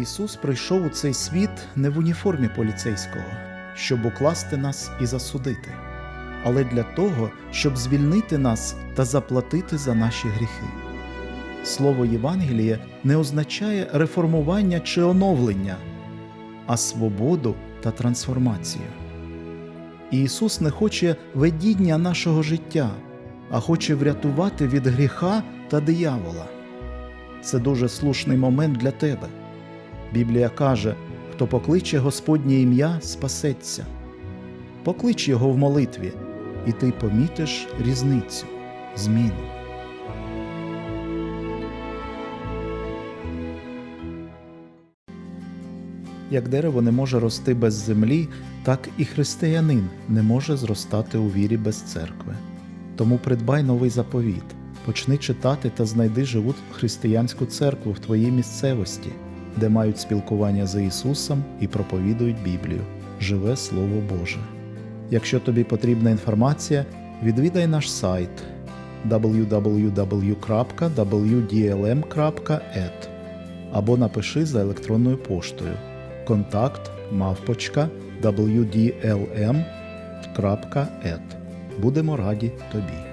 Ісус прийшов у цей світ не в уніформі поліцейського, щоб укласти нас і засудити, але для того, щоб звільнити нас та заплатити за наші гріхи. Слово Євангеліє не означає реформування чи оновлення, а свободу та трансформацію. Ісус не хоче ведіння нашого життя, а хоче врятувати від гріха та диявола. Це дуже слушний момент для тебе. Біблія каже: хто покличе Господнє ім'я, спасеться. Поклич його в молитві, і ти помітиш різницю, зміну. Як дерево не може рости без землі, так і християнин не може зростати у вірі без церкви. Тому придбай новий заповіт, почни читати та знайди живу християнську церкву в твоїй місцевості, де мають спілкування з Ісусом і проповідують Біблію, живе Слово Боже. Якщо тобі потрібна інформація, відвідай наш сайт www.wdlm.et або напиши за електронною поштою контакт мавпочка wdlm.et. Будемо раді тобі.